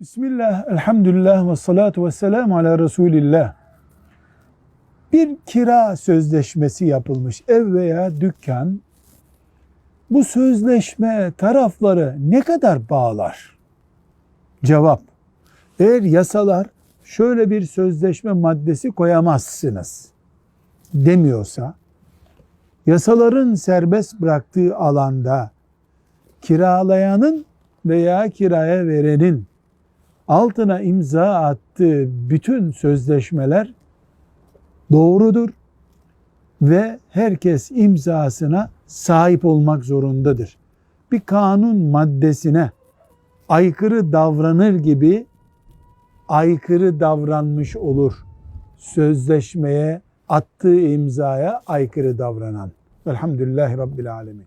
Bismillah, elhamdülillah ve salatu ve selamu ala Resulillah. Bir kira sözleşmesi yapılmış ev veya dükkan. Bu sözleşme tarafları ne kadar bağlar? Cevap. Eğer yasalar şöyle bir sözleşme maddesi koyamazsınız demiyorsa, yasaların serbest bıraktığı alanda kiralayanın veya kiraya verenin altına imza attığı bütün sözleşmeler doğrudur ve herkes imzasına sahip olmak zorundadır. Bir kanun maddesine aykırı davranır gibi aykırı davranmış olur. Sözleşmeye attığı imzaya aykırı davranan. Velhamdülillahi Rabbil Alemin.